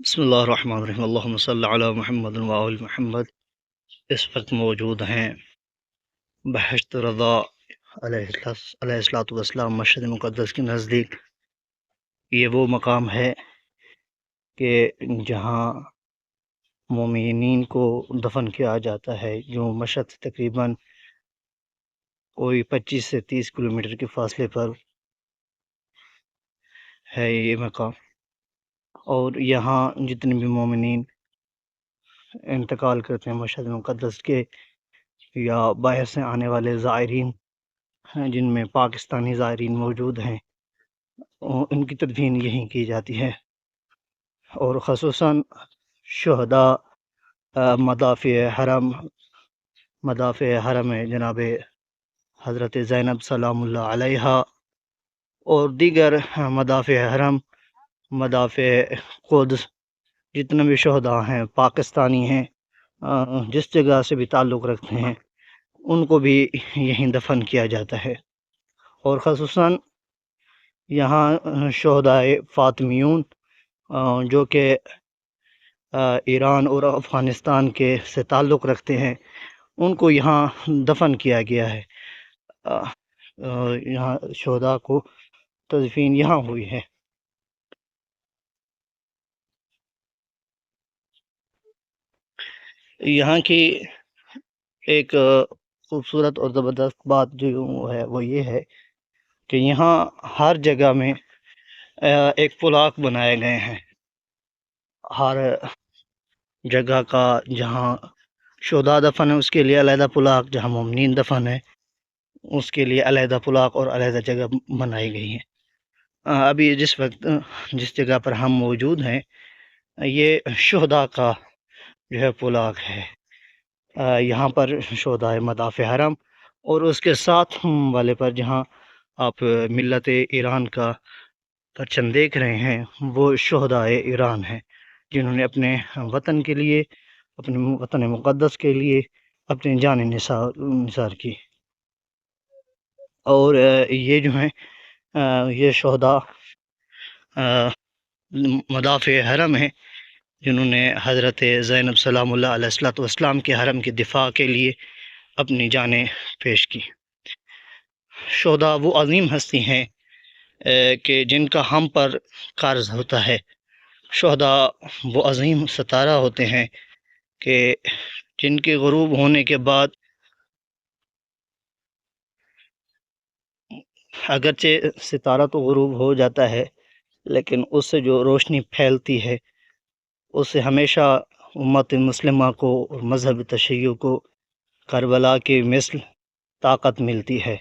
بسم اللہ الرحمن الرحیم اللہم صلی علی محمد وآل محمد اس وقت موجود ہیں بحشت رضا علیہ السلاۃ والسلام مشہد مقدس کے نزدیک۔ یہ وہ مقام ہے کہ جہاں مومنین کو دفن کیا جاتا ہے، جو مشہد تقریباً کوئی پچیس سے تیس کلومیٹر کے فاصلے پر ہے۔ یہ مقام اور یہاں جتنے بھی مومنین انتقال کرتے ہیں مشہد مقدس کے یا باہر سے آنے والے زائرین ہیں، جن میں پاکستانی زائرین موجود ہیں ان کی تدفین یہیں کی جاتی ہے۔ اور خصوصاً شہداء مدافع حرم مدافع حرم جناب حضرت زینب سلام اللہ علیہ اور دیگر مدافع حرم مدافع قدس جتنے بھی شہداء ہیں، پاکستانی ہیں جس جگہ سے بھی تعلق رکھتے ہیں، ان کو بھی یہیں دفن کیا جاتا ہے۔ اور خصوصاً یہاں شہداء فاطمیون جو کہ ایران اور افغانستان کے سے تعلق رکھتے ہیں، ان کو یہاں دفن کیا گیا ہے۔ یہاں شہداء کو تدفین یہاں ہوئی ہے۔ یہاں کی ایک خوبصورت اور زبردست بات جو ہے، وہ یہ ہے کہ یہاں ہر جگہ میں ایک پلاک بنائے گئے ہیں۔ ہر جگہ کا جہاں شہدا دفن ہے، اس کے لیے علیحدہ پلاک، جہاں ممنین دفن ہے، اس کے لیے علیحدہ پلاک اور علیحدہ جگہ بنائی گئی ہیں۔ ابھی جس وقت، جس جگہ پر ہم موجود ہیں، یہ شہدا کا جو ہے پلاک ہے۔ یہاں پر شہداء مدافع حرم اور اس کے ساتھ والے پر جہاں آپ ملت ایران کا پرچم دیکھ رہے ہیں، وہ شہداء ایران ہیں۔ جنہوں نے اپنے وطن کے لیے، اپنے وطن مقدس کے لیے اپنی جان نثار نثار کی۔ اور یہ جو ہیں یہ شہداء مدافع حرم ہیں۔ جنہوں نے حضرت زینب سلام اللہ علیہ السلۃ والسلام کے حرم کی دفاع کے لیے اپنی جانیں پیش کی۔ شہدا وہ عظیم ہستی ہیں کہ جن کا ہم پر قرض ہوتا ہے۔ شہدا وہ عظیم ستارہ ہوتے ہیں کہ جن کے غروب ہونے کے بعد اگرچہ ستارہ تو غروب ہو جاتا ہے، لیکن اس سے جو روشنی پھیلتی ہے اس سے ہمیشہ امت مسلمہ کو اور مذہب تشیع کو کربلا کی مثل طاقت ملتی ہے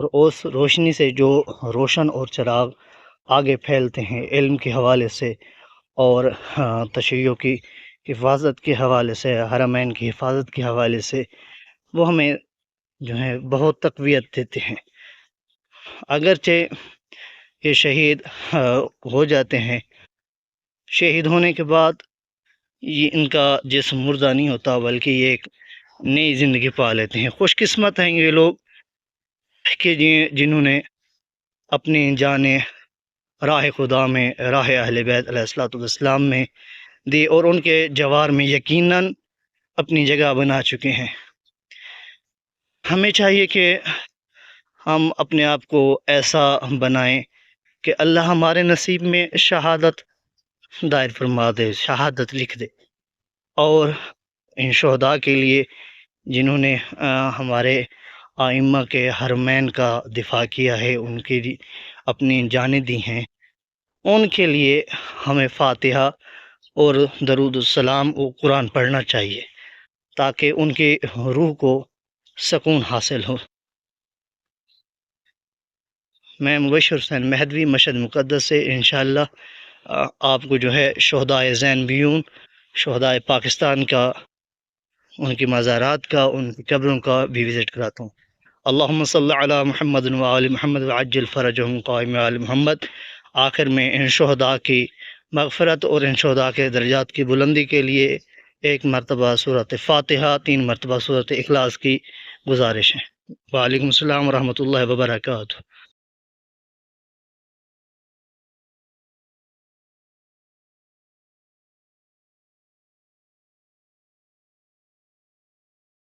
اور اس روشنی سے جو روشن اور چراغ آگے پھیلتے ہیں، علم کے حوالے سے اور ہاں، تشیع کی حفاظت کے حوالے سے، حرمین کی حفاظت کے حوالے سے وہ ہمیں جو ہے بہت تقویت دیتے ہیں۔ اگرچہ یہ شہید ہاں، ہو جاتے ہیں شہید ہونے کے بعد یہ ان کا جسم مردہ نہیں ہوتا، بلکہ یہ ایک نئی زندگی پا لیتے ہیں۔ خوش قسمت ہیں یہ لوگ کہ جنہوں نے اپنی جانیں راہ خدا میں، راہ اہل بیت علیہ السلاۃ والسلام میں دی اور ان کے جوار میں یقیناً اپنی جگہ بنا چکے ہیں۔ ہمیں چاہیے کہ ہم اپنے آپ کو ایسا بنائیں کہ اللہ ہمارے نصیب میں شہادت دائر فرما دے، شہادت لکھ دے۔ اور ان شہداء کے لیے جنہوں نے ہمارے آئمہ کے حرمین کا دفاع کیا ہے، ان کی اپنی جانیں دی ہیں۔ ان کے لیے ہمیں فاتحہ اور درود السلام و قرآن پڑھنا چاہیے، تاکہ ان کی روح کو سکون حاصل ہو۔ میں مبشر حسین مہدوی مشد مقدس سے انشاءاللہ آپ کو جو ہے شہدائے زین بیون شہدائے پاکستان کا، ان کی مزارات کا، ان کی قبروں کا بھی وزٹ کراتا ہوں۔ اللہم صلی علی محمد وعلی محمد وعجل فرجہم قائم علی محمد۔ آخر میں ان شہداء کی مغفرت اور ان شہداء کے درجات کی بلندی کے لیے ایک مرتبہ صورت فاتحہ، تین مرتبہ صورت اخلاص کی گزارش ہے۔ وعلیکم السلام ورحمۃ اللہ وبرکاتہ۔